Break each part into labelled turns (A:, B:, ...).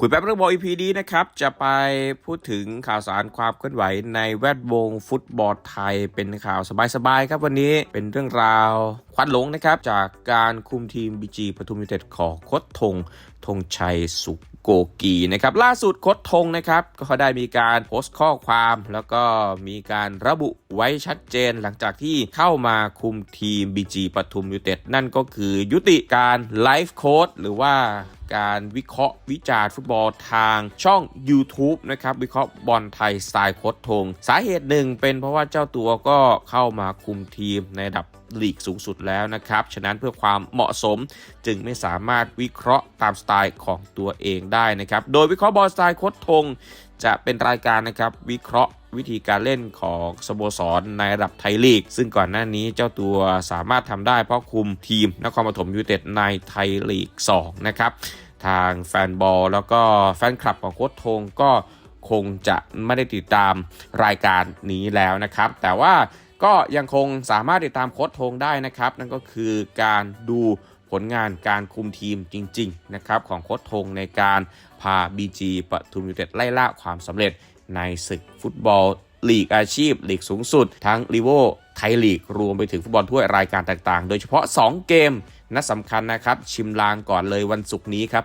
A: คุยแป๊บเรื่องบอล EP นี้นะครับ จะไปพูดถึงข่าวสารความเคลื่อนไหวในแวดวงฟุตบอลไทย เป็นข่าวสบายๆครับวันนี้เป็นเรื่องราวควันหลงนะครับ จากการคุมทีม BG ปทุมยูเต็ดของโคดทงธงชัยสุขโกกีนะครับล่าสุดโคดทงนะครับ ก็ได้มีการโพสต์ข้อความ แล้วก็มีการระบุไว้ชัดเจนหลังจากที่เข้ามาคุมทีม BG ปทุมยูเต็ดนั่นก็คือยุติการไลฟ์โค้ดหรือว่า การวิเคราะห์วิจารณ์ฟุตบอลทางช่อง YouTube นะครับ วิเคราะห์บอลไทยสไตล์โคตทง สาเหตุหนึ่งเป็นเพราะว่าเจ้าตัวก็เข้ามาคุมทีมในระดับลีกสูงสุดแล้วนะครับ ฉะนั้นเพื่อความเหมาะสมจึงไม่สามารถวิเคราะห์ตามสไตล์ของตัวเองได้นะครับ โดยวิเคราะห์บอลสไตล์โคตทง จะเป็นรายการนะครับวิเคราะห์ วิธีการเล่นของสโมสรในระดับไทยลีก ซึ่งก่อนหน้านี้เจ้าตัวสามารถทำได้เพราะคุมทีมนครปฐมยูไนเต็ดในไทยลีก 2 นะครับ ทางแฟนบอลแล้วก็แฟนคลับของโค้ชทงก็คงจะไม่ได้ติดตามรายการนี้แล้วนะครับ แต่ว่าก็ยังคงสามารถติดตามโค้ชทงได้นะครับ นั่นก็คือการดูผลงานการคุมทีมจริง ๆ นะครับ ของโค้ชทงในการพา BG ปทุมยูไนเต็ดไล่ล่าความสำเร็จ ในศึกฟุตบอลลีกอาชีพลีกสูงสุด ทั้งลีโวไทยลีก รวมไปถึงฟุตบอลถ้วยรายการต่างๆ โดยเฉพาะ 2 เกมนัดสำคัญนะครับ ชิมลางก่อนเลยวันศุกร์นี้ครับ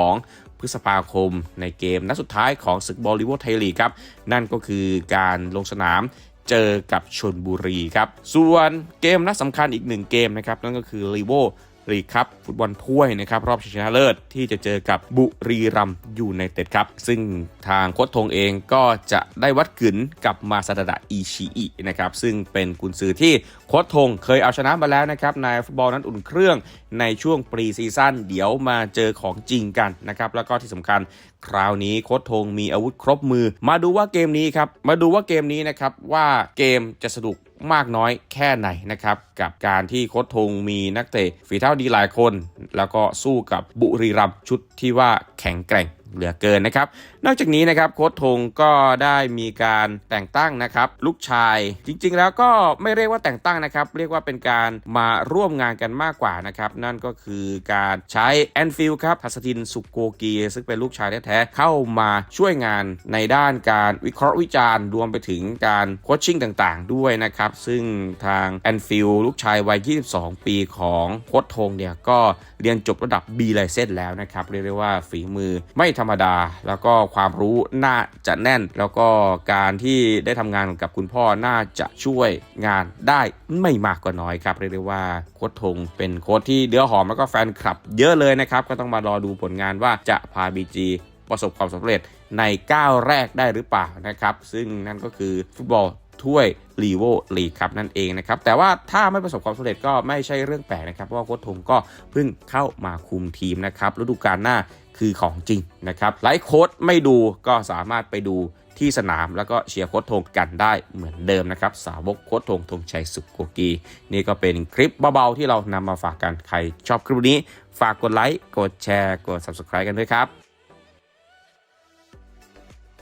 A: 12 พฤษภาคมในเกมนัดสุดท้ายของศึกบอลลีโวไทยลีกครับ นั่นก็คือการลงสนามเจอกับชนบุรีครับ ส่วนเกมนัดสำคัญอีกหนึ่งเกมนะครับ นั่นก็คือลีโว ลีกครับฟุตบอลถ้วยนะครับรอบชิงชนะเลิศที่จะเจอกับบุรีรัมย์ยูไนเต็ดครับ ซึ่งทางโค้ชทงเองก็จะได้วัดกึนกับมาซาดะอิชิอินะครับซึ่งเป็นกุนซือที่โค้ชทงเคยเอาชนะมาแล้วนะครับในฟุตบอลนั้นอุ่นเครื่องในช่วงปรีซีซั่นเดี๋ยวมาเจอของจริงกันนะครับแล้วก็ที่สำคัญคราวนี้โค้ชทงมีอาวุธครบมือ มาดูว่าเกมนี้ครับมาดูว่าเกมนี้นะครับว่าเกมจะสนุก มากน้อยแค่ไหนนะครับกับการที่โค้ชทงมีนักเตะฝีเท้าดีหลายคน แล้วก็สู้กับบุรีรัมชุดที่ว่าแข็งแกร่ง เหลือเกินนะครับ นอกจากนี้นะครับโค้ชทงก็ได้มีการแต่งตั้งนะครับลูกชายจริง ๆ แล้วก็ไม่เรียกว่าแต่งตั้งนะครับ เรียกว่าเป็นการมาร่วมงานกันมากกว่านะครับ นั่นก็คือการใช้แอนฟิลครับทัศทินสุโกกีซึ่งเป็นลูกชายแท้ๆเข้ามาช่วยงานในด้านการวิเคราะห์วิจารณ์รวมไปถึงการโคชชิ่งต่างๆ ด้วยนะครับ ซึ่งทางแอนฟิลลูกชายวัย 22 ปีของโค้ชทงเนี่ยก็เรียนจบระดับ B ไลเซนแล้วนะครับเรียกได้ว่าฝีมือไม่ธรรมรมดา แล้วก็ความรู้น่าจะแน่น แล้วก็การที่ได้ทำงานกับคุณพ่อน่าจะช่วยงานได้ไม่มากก็น้อยครับเรียกได้ว่าโค้ชทงเป็นโค้ชที่เดือหอมแล้วก็แฟนคลับเยอะเลยนะครับ ก็ต้องมารอดูผลงานว่าจะพา BG ประสบความสำเร็จในก้าวแรกได้หรือเปล่านะครับ ซึ่งนั่นก็คือฟุตบอลถ้วย ลีโวลีครับนั่นเองนะครับ แต่ว่าถ้าไม่ประสบความสำเร็จก็ไม่ใช่เรื่องแปลกนะครับ เพราะว่าโค้ชทงก็เพิ่งเข้ามาคุมทีมนะครับฤดูกาลหน้าคือของจริงนะครับไลฟ์โค้ดไม่ดูก็สามารถไปดูที่สนามแล้วก็เชียร์โค้ชทงกันได้เหมือนเดิมนะครับ สาวกโค้ชทงธงชัยสุขโกกี นี่ก็เป็นคลิปเบาๆที่เรานำมาฝากกันใครชอบคลิปนี้ ฝากกดไลค์กดแชร์กด subscribe กันด้วยครับ